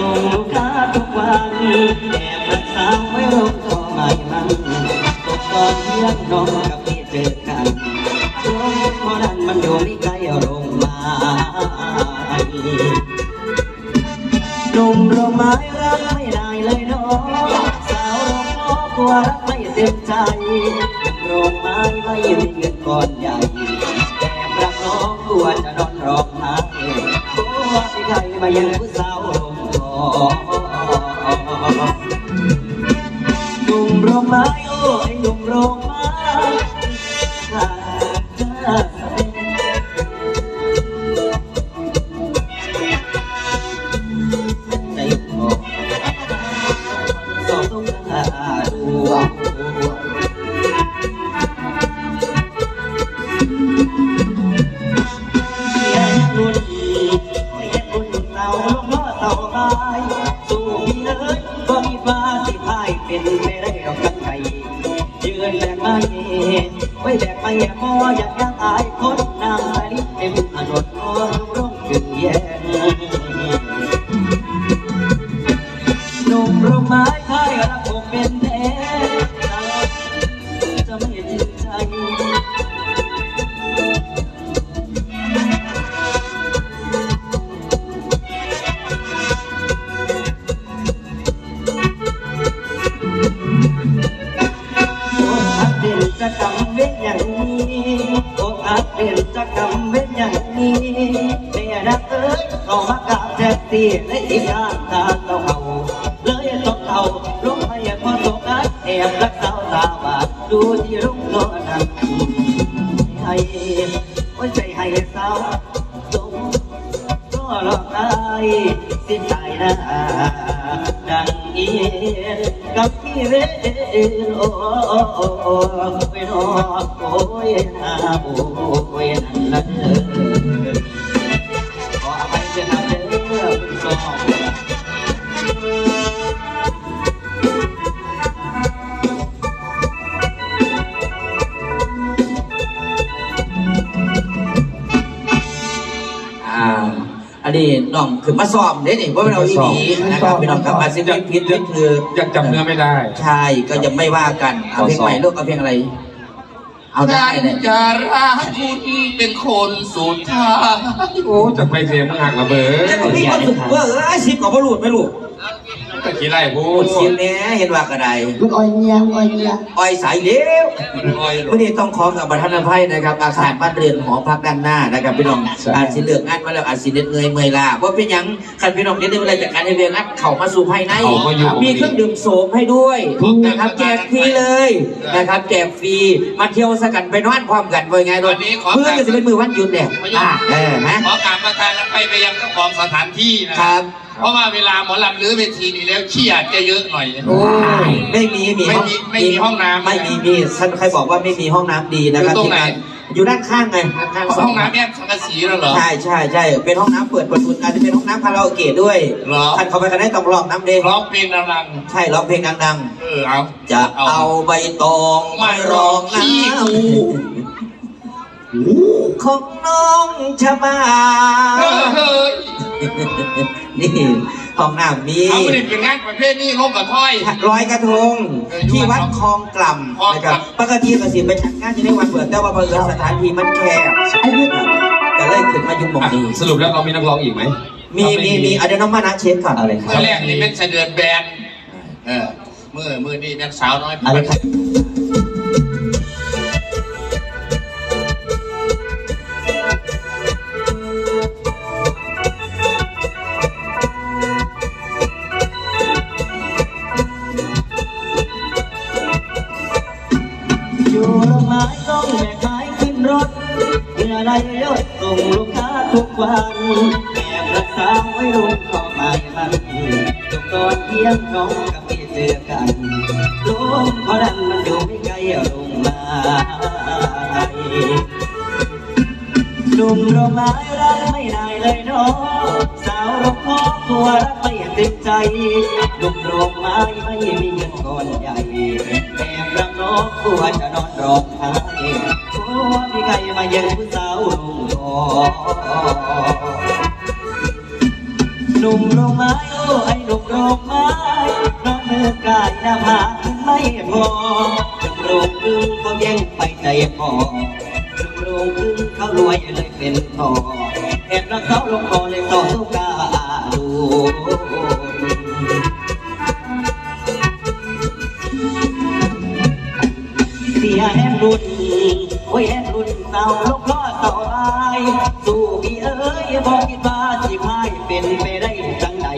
ส่งลูกค้าทุกวันแอบรักษาไว้รู้ก็ไม่มันตกตอนเที่ยงน้องกับพี่เจอกันโรงพอนั้นมันอยู่ไม่ไกลโรงพยาหนุ่มโรงไม้รักไม่ได้เลยน้องสาวโรงพ่อกลัวรักไม่เต็มใจโรงไม้ไม่มีเงินก้อนใหญ่แต่รักน้องกลัวจะนอนร้องไห้กลัวที่ใครมายังผู้สาว ไว้แราบแท็กซี่และอีกอย่างทางเราเขาเลยต้องเขาลงไปพอตกนัดแอบรักสาวตาบาดดูที่รุ่งโลนั้นให้โอ้ยใจให้สาวสมก็หลอกได้สิ้นใจนะดังอีกับพี่เวโอ้โอ้โอ้โอ้ไปนอโอ้ยนาโอ้ยนั่นละเด้อ นนี้น้องคือมาซ้อมเด้นี่ว่าเราอีหลีนะครับพี่น้องครับอาซิพิษพิษพิษคือยังจำเนื้อไม่ได้ใช่ก็ยังไม่ว่ากันเอาเพลงใหม่ลูกเอาเพลงอะไร เอาได้ฉันเลยจะรักคุณเป็นคนสุดท้ายโอ้จะไปเสียมึงหักระเบิดแต่พี่ก็สุดเว่าเออสิบกับพลุดไหม่ลู กตะกี้ไรพูพูดดเสียงแหน่เห็นว่ากระไดมันอ่อยเงียงอ่อยเงียอ้อยสายเลี้ยวลอยหลวันนี้ต้องขอกับประธานอภัยนะครับ อาคารบ้านเรือนหอพักด้านหน้านะครับพี่น้องอาจสิเลือกงานมาแล้วอาจสิเด็ดเงยเมยลาว่าเป็นหยังคันพี่น้องเด็ดเวลาจากการให้เรียนงัดเข่ามาสู่ภายใน เขามาอยู่มีเครื่องดื่มโสมให้ด้วยนะครับแจกฟรีเลยนะครับแจกฟรีมาเที่ยวสกันไปนอนพร้อมกันไว้ไงวันนี้ขอเพื่อนจะเป็นมือวันหยุดเนี่ยอ่าเออฮะขอการประทานไปไปยังเจ้าของสถานที่นะครับ เพราะว่าเวลาหมอลำหรือเวทีนี่แล้วขี้อาจจะเยอะหน่อย โอ้ยไม่มีมีไม่มีไม่มีห้องน้ำไม่มีมีท่านใครบอกว่าไม่มีห้องน้ำดีนะครับอยู่ตรงไหน ที่อยู่ด้านข้างไงด้านข้างสห้องน้ำแม่สังกะสีแล้วเหรอ ใช่ใช่ใช่เป็นห้องน้ำเปิดประตูอาจจะเป็นห้องน้ำคาราโอเกะด้วยเหรอ ท่านเข้าไปกันได้ต้องร้องน้ำเด้งร้องเพลงดังใช่ร้องเพลงดังๆ เออเอา ๆจะเอาใบตองมาร้องน้ขี้กูำ ของน้องชะบาเฮ้ยนี่ห้องน้ำมีเอาไม่ได้เป็นงานประเภทนี้ลงกับถ้อย ร้อยกระทงเอออยู่ที่วัดวัดคลองกล่คลองำนะคกรับล่ำปกติกสิไปจัดงานที่ในวันเปิดแต่ว่าเปิดสถานที่มันแคบอายุก็เลยขึ้นมายุ่งหมองอะนี้สรุปแล้วเรามีนักร้องอีกไหมมีมีมีอะเดี๋ยวน้องมานะเช็คก่อนอะไรครัเมื่อแรกนี่เป็นเสดือนแบนเออมือมือนี่นักสาวน้อย อะไรครับ ไรยศส่งลูกค้าทุกวันแอบรักษาไว้รุ่นก็ไม่มันจบตอนเที่ยงน้องกับพี่เจอกันลมเพราะดันมันอยู่ไม่ไกลโรงม้หนุ่มโรงไม้รักไม่ได้เลยเนาะสาวโรงพ่อกลัวรักไม่ต็มใจหนุ่มโรงไม้ไม่มีเงินก้อนใหญ่แอบรักน้องกลัวจะนอนร้องไห้ กลัวมีใครมาแย่งผู้สาวลงคอหนุ่มหนุ่มโรงไม้โอ้ไอ้หนุ่มโรงไม้น้องมือกายหน้าผากไม่พอหนุ่มโรงพึ่งเขาแย่งไปใจพอหนุ่มโรงพึ่งเขารวยเลยเป็นต่อแอบรักเขาลงคอเลยต่อสู้กาดูเสียแห่งรุน ห่งรุ่นเต่าลูกลอเต่อายสู้พี่เอ้ยบอกคิดว่าสิพายเป็นไปได้จังใด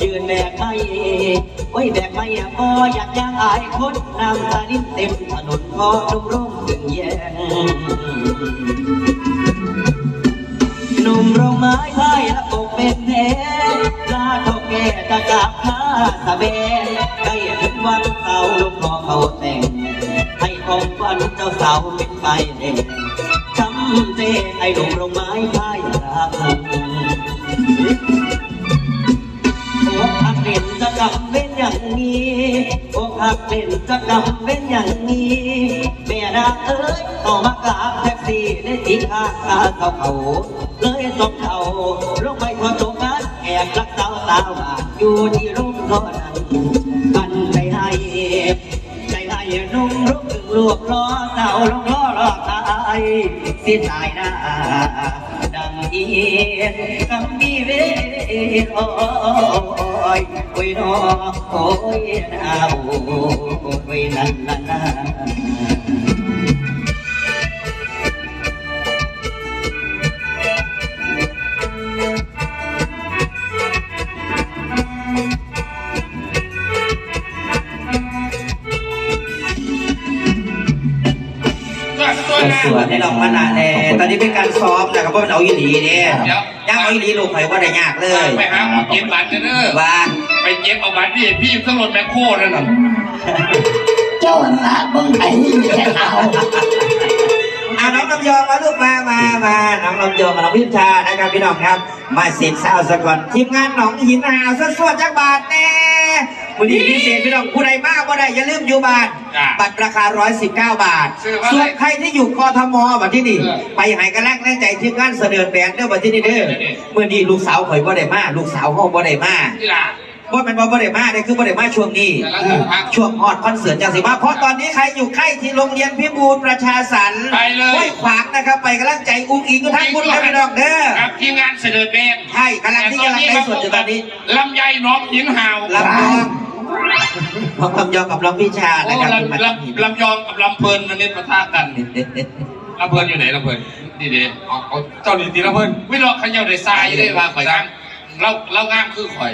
ยืนแบกไม่โอ้แบกไม่พออยากย่างอายคนน้ำตาลิ้นเต็มถนนพอลมร่มถึงแย่งหนุ่มโรงไม้ไพ่ละปกเป็นแท้ลาเท่าแก่ตะกาบผ้าสะเบนใกล้ถึงวันเสาร์ลูกพ่อเขาแต่ง ของฝันเจ้าสาวเป็นไปแดงช้ำเจไอ้หนุ่มโรงไม้ไพ่รักอกหักเป็นจะกำเป็นอย่างนี้อกหักเป็นจะกำเป็นอย่างนี้แม่รักเอ้ยต่อมากราบแท็กซี่ได้ทิ้งข้างตาเขาเขาเลยต้องเขาลงไปพอตกงานแอบรักสาวสาวบ้าอยู่ที่รุ่งเท่านั้นกันใจให้ใจให้นุ่มรุ่งถึง ลวกล้อสาวลงล้อรอตายสิตายหน้าดังเอียนกำมีเวโอ้ยโอ้ยน้อโอ้ยนาโอ้ยนันนั่นนั่น สวยให้น้องมานาแน่ตอนนี้เป็นการซ้อมนะครับเพราะมันเอาอีหลีเนี่ยย่างเอาอีหลีลูกไผ่ว่าได้ยากเลยไปหาหมอเก็บบัตรเด้อว่าไปเก็บเอาบัตรพี่พี่ขึ้นรถแมคโครนั่นน่ะเจ้าละเบิ่งไอ้แค่เอาอะน้องลำยองมาลูกมามามาน้องลำยองกับน้องพิมชานะครับพี่น้องครับ มาเสร็จเศร้าซะก่อนทีมงานหนองหินหาวสสวดจักบาทแน่ วันนี้พิเศษพี่น้องผู้ใดมากผู้ใดอย่าลืมอยู่บ้านบัตรราคา 119 บาทส่วนใครที่อยู่กทมบัตรที่นี่ไปหายกันแรกแรงใจทีมงานเสนอแบนเด้อบัตรที่นี่เด้อเมื่อนี้ลูกสาวข่อยบ่ได้มาลูกสาวห้องบ่ได้มา ที่ล่ะว่าเป็นว่าบ่ได้มาได้คือบ่ได้มาช่วงนี้แต่ละคนพักช่วงฮอดคอนเสิร์ตจังสิมาเพราะตอนนี้ใครอยู่ใกล้ที่โรงเรียนพิบูลประชาสรรค์ไปเลย ห้วยขวางนะครับ ไปกำลังใจอุ้งอิงก็ทั้งคุณครับพี่น้องเด้อครับทีมงานเสนอแบงใช่กำลังที่กำลังไลฟ์สดอยู่ตอนนี้ ลำไยน้องหญิงห่าวลำยอง น้องลำยองกับน้องพิชาโอ้นะครับคุณมาลำลำลำยองกับลำเพลินมันเนี่ยปะทะกันลำเพลินอยู่ไหนลำเพลินนี่เด้เอาเอาเจ้าหนีตีละเพิ่นวิโรจน์เขาเจ้าได้ทรายได้ว่าข่อยงามเราเรางามคือข่อย